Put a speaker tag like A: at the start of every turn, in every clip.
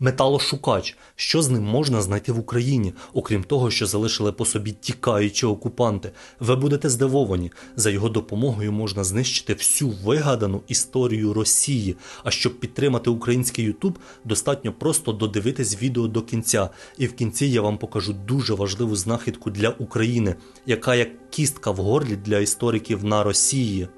A: Металошукач. Що з ним можна знайти в Україні, окрім того, що залишили по собі тікаючі окупанти? Ви будете здивовані. За його допомогою можна знищити всю вигадану історію Росії. А щоб підтримати український Ютуб, достатньо просто додивитись відео до кінця. І в кінці я вам покажу дуже важливу знахідку для України, яка як кістка в горлі для істориків на Росії.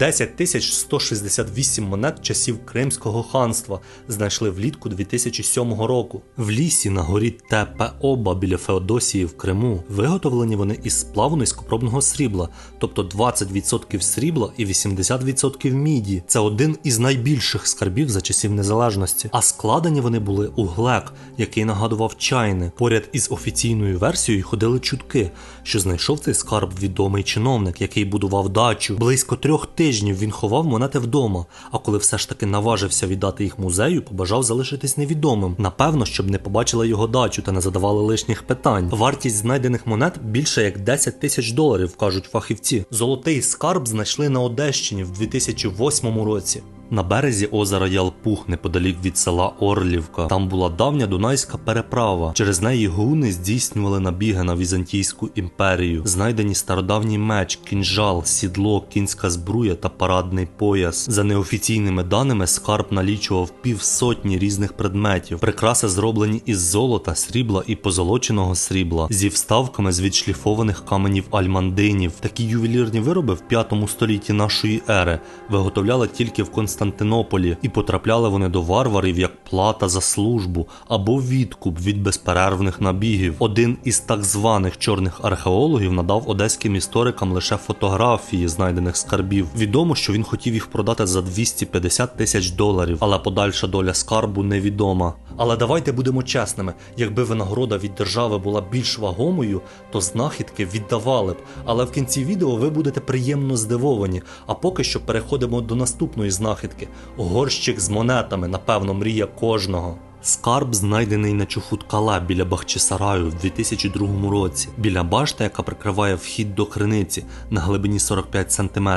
A: 10 тисяч 168 монет часів Кримського ханства знайшли влітку 2007 року. В лісі на горі Тепе-Оба біля Феодосії в Криму. Виготовлені вони із сплаву низькопробного срібла, тобто 20% срібла і 80% міді. Це один із найбільших скарбів за часів незалежності. А складені вони були у глек, який нагадував чайник. Поряд із офіційною версією ходили чутки, що знайшов цей скарб відомий чиновник, який будував дачу. Близько трьох тижнів він ховав монети вдома, а коли все ж таки наважився віддати їх музею, побажав залишитись невідомим. Напевно, щоб не побачила його дачу та не задавали лишніх питань. Вартість знайдених монет більше як 10 тисяч доларів, кажуть фахівці. Золотий скарб знайшли на Одещині в 2008 році. На березі озера Ялпух, неподалік від села Орлівка, там була давня дунайська переправа. Через неї гуни здійснювали набіги на Візантійську імперію. Знайдені стародавній меч, кінжал, сідло, кінська збруя та парадний пояс. За неофіційними даними, скарб налічував півсотні різних предметів. Прикраси зроблені із золота, срібла і позолоченого срібла, зі вставками з відшліфованих каменів альмандинів. Такі ювелірні вироби в 5 столітті нашої ери виготовляли тільки в Константинополі, і потрапляли вони до варварів як плата за службу або відкуп від безперервних набігів. Один із так званих чорних археологів надав одеським історикам лише фотографії знайдених скарбів. Відомо, що він хотів їх продати за 250 тисяч доларів, але подальша доля скарбу невідома. Але давайте будемо чесними: якби винагорода від держави була більш вагомою, то знахідки віддавали б. Але в кінці відео ви будете приємно здивовані. А поки що переходимо до наступної знахідки: горщик з монетами, напевно, мрія кожного. Скарб знайдений на Чуфуткала біля Бахчисараю в 2002 році, біля башти, яка прикриває вхід до криниці на глибині 45 см,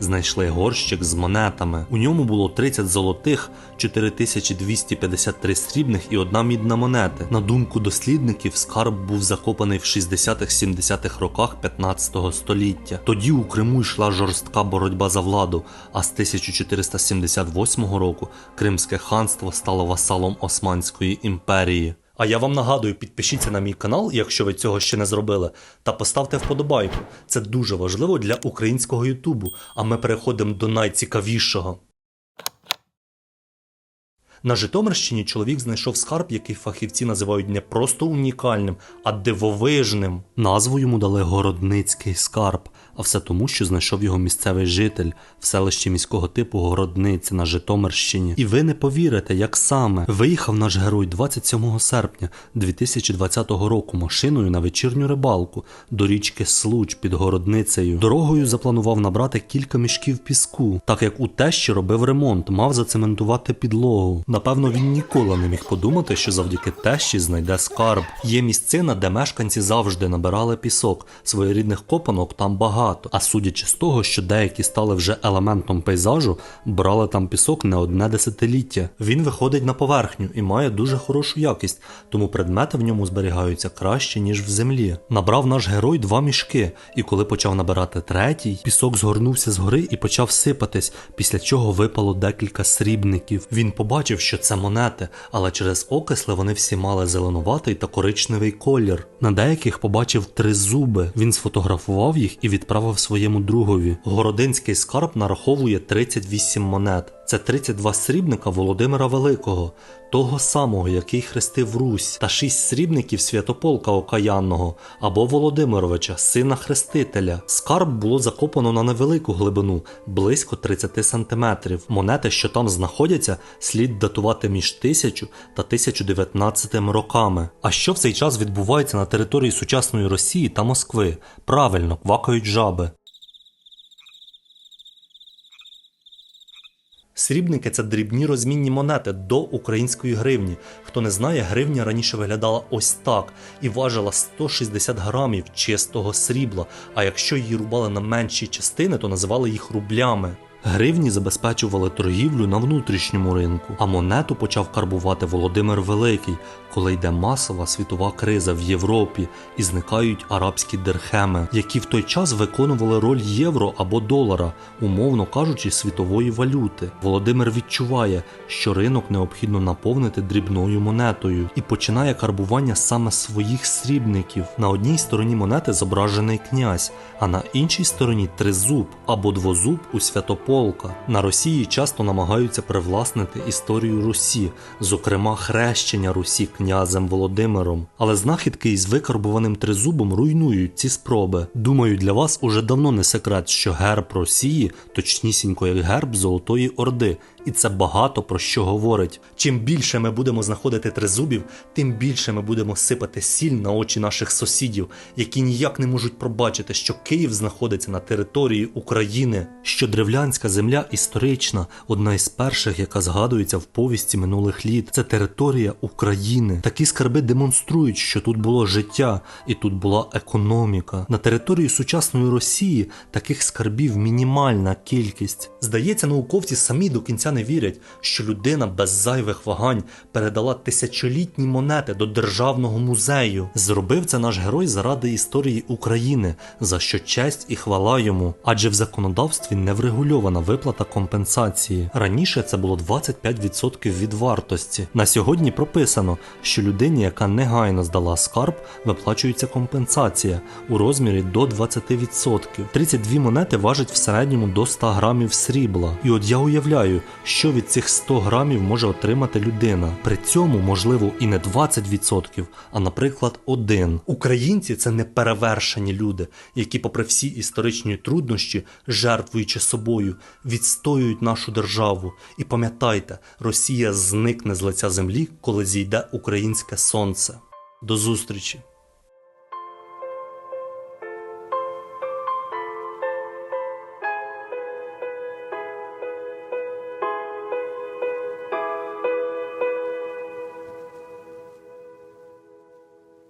A: знайшли горщик з монетами. У ньому було 30 золотих, 4253 срібних і одна мідна монети. На думку дослідників, скарб був закопаний в 60-70-х роках 15 століття. Тоді у Криму йшла жорстка боротьба за владу, а з 1478 року Кримське ханство стало васалом Османської імперії. А я вам нагадую, підпишіться на мій канал, якщо ви цього ще не зробили, та поставте вподобайку. Це дуже важливо для українського Ютубу. А ми переходимо до найцікавішого. На Житомирщині чоловік знайшов скарб, який фахівці називають не просто унікальним, а дивовижним. Назву йому дали Городницький скарб, а все тому, що знайшов його місцевий житель в селищі міського типу Городниця на Житомирщині. І ви не повірите, як саме виїхав наш герой 27 серпня 2020 року машиною на вечірню рибалку до річки Случ під Городницею. Дорогою запланував набрати кілька мішків піску, так як у тещі робив ремонт, мав зацементувати підлогу. Напевно, він ніколи не міг подумати, що завдяки тещі знайде скарб. Є місцина, де мешканці завжди набирали пісок. Своєрідних копанок там багато. А судячи з того, що деякі стали вже елементом пейзажу, брали там пісок не одне десятиліття. Він виходить на поверхню і має дуже хорошу якість, тому предмети в ньому зберігаються краще, ніж в землі. Набрав наш герой два мішки, і коли почав набирати третій, пісок згорнувся згори і почав сипатись, після чого випало декілька срібників. Він побачив, що це монети, але через окисли вони всі мали зеленуватий та коричневий колір. На деяких побачив три зуби. Він сфотографував їх і відправив своєму другові. Городинський скарб нараховує 38 монет. Це 32 срібника Володимира Великого, того самого, який хрестив Русь, та 6 срібників Святополка Окаянного або Володимировича, сина хрестителя. Скарб було закопано на невелику глибину, близько 30 сантиметрів. Монети, що там знаходяться, слід датувати між 1000 та 1019 роками. А що в цей час відбувається на території сучасної Росії та Москви? Правильно, квакають жаби. Срібники це дрібні розмінні монети до української гривні. Хто не знає, гривня раніше виглядала ось так і важила 160 грамів чистого срібла. А якщо її рубали на менші частини, то називали їх рублями. Гривні забезпечували торгівлю на внутрішньому ринку, а монету почав карбувати Володимир Великий, коли йде масова світова криза в Європі і зникають арабські дирхеми, які в той час виконували роль євро або долара, умовно кажучи, світової валюти. Володимир відчуває, що ринок необхідно наповнити дрібною монетою і починає карбування саме своїх срібників. На одній стороні монети зображений князь, а на іншій стороні тризуб або двозуб у Святополка. На Росії часто намагаються привласнити історію Русі, зокрема хрещення Русі князем Володимиром. Але знахідки із викарбуваним тризубом руйнують ці спроби. Думаю, для вас уже давно не секрет, що герб Росії точнісінько як герб Золотої Орди, і це багато про що говорить. Чим більше ми будемо знаходити тризубів, тим більше ми будемо сипати сіль на очі наших сусідів, які ніяк не можуть пробачити, що Київ знаходиться на території України, що древлянська земля історична, одна із перших, яка згадується в повісті минулих літ. Це територія України. Такі скарби демонструють, що тут було життя і тут була економіка. На території сучасної Росії таких скарбів мінімальна кількість. Здається, науковці самі до кінця не вірять, що людина без зайвих вагань передала тисячолітні монети до державного музею. Зробив це наш герой заради історії України, за що честь і хвала йому. Адже в законодавстві не врегульована виплата компенсації. Раніше це було 25% від вартості. На сьогодні прописано, що людині, яка негайно здала скарб, виплачується компенсація у розмірі до 20%. 32 монети важать в середньому до 100 грамів срібла. І от я уявляю, що від цих 100 грамів може отримати людина. При цьому можливо і не 20%, а наприклад, один. Українці це неперевершені люди, які, попри всі історичні труднощі, жертвуючи собою, відстоюють нашу державу. І пам'ятайте, Росія зникне з лиця землі, коли зійде українське сонце. До зустрічі!